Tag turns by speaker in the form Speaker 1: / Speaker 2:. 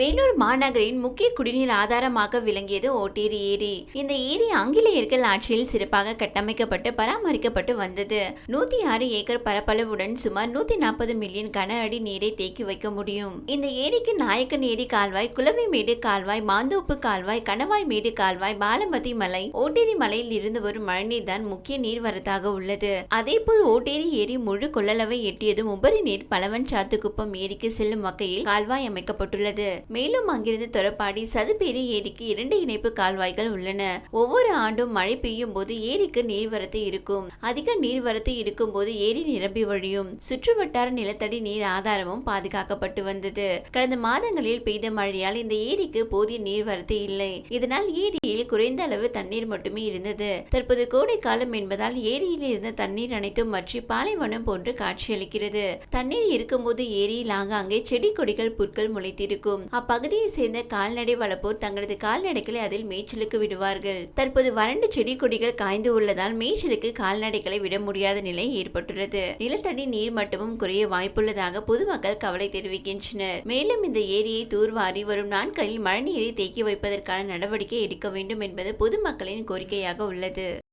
Speaker 1: வேலூர் மாநகரின் முக்கிய குடிநீர் ஆதாரமாக விளங்கியது ஓட்டேரி ஏரி. இந்த ஏரி ஆங்கிலேயர்கள் ஆட்சியில் சிறப்பாக கட்டமைக்கப்பட்டு பராமரிக்கப்பட்டு வந்தது. நூத்தி ஆறு ஏக்கர் பரப்பளவுடன் சுமார் நூத்தி நாற்பது மில்லியன் கன அடி நீரை தேக்கி வைக்க முடியும். இந்த ஏரிக்கு நாயக்கன் ஏரி கால்வாய் குளவிமேடு கால்வாய் மாந்தோப்பு கால்வாய் கணவாய் மேடு கால்வாய் பாலமதி மலை ஓட்டேரி மலையில் இருந்து வரும் மழைநீர் தான் முக்கிய நீர்வரத்தாக உள்ளது. அதேபோல் ஓட்டேரி ஏரி முழு கொள்ளளவை எட்டியதும் உபரி நீர் பலவன் சாத்துக்குப்பம் ஏரிக்கு செல்லும் வகையில் கால்வாய் அமைக்கப்பட்டுள்ளது. மேலும் அங்கிருந்து தொரப்பாடி சதுப்பேரி ஏரிக்கு இரண்டு இணைப்பு கால்வாய்கள் உள்ளன. ஒவ்வொரு ஆண்டும் மழை பெய்யும் போது ஏரிக்கு நீர்வரத்து இருக்கும். அதிக நீர்வரத்து இருக்கும் போது ஏரி நிரம்பி வழியும் சுற்றுவட்டார நிலத்தடி நீர் ஆதாரமும் பாதுகாக்கப்பட்டு வந்தது. கடந்த மாதங்களில் பெய்த மழையால் இந்த ஏரிக்கு போதிய நீர்வரத்து இல்லை. இதனால் ஏரியில் குறைந்த அளவு தண்ணீர் மட்டுமே இருந்தது. தற்போது கோடை காலம் என்பதால் ஏரியில் இருந்த தண்ணீர் அனைத்தும் வற்றி பாலைவனம் போன்று காட்சியளிக்கிறது. தண்ணீர் இருக்கும்போது ஏரியில் ஆங்காங்கே செடி கொடிகள் புற்கள் முளைத்திருக்கும். அப்பகுதியை சேர்ந்த கால்நடை வளர்ப்போர் தங்களது கால்நடைகளை அதில் மேய்ச்சலுக்கு விடுவார்கள். தற்போது வறண்டு செடி கொடிகள் காய்ந்து உள்ளதால் மேய்ச்சலுக்கு கால்நடைகளை விட முடியாத நிலை ஏற்பட்டுள்ளது. நிலத்தடி நீர் மட்டமும் குறைய வாய்ப்புள்ளதாக பொதுமக்கள் கவலை தெரிவிக்கின்றனர். மேலும் இந்த ஏரியை தூர்வாரி வரும் நாட்களில் மழைநீரை தேக்கி வைப்பதற்கான நடவடிக்கை எடுக்க வேண்டும் என்பது பொதுமக்களின் கோரிக்கையாக உள்ளது.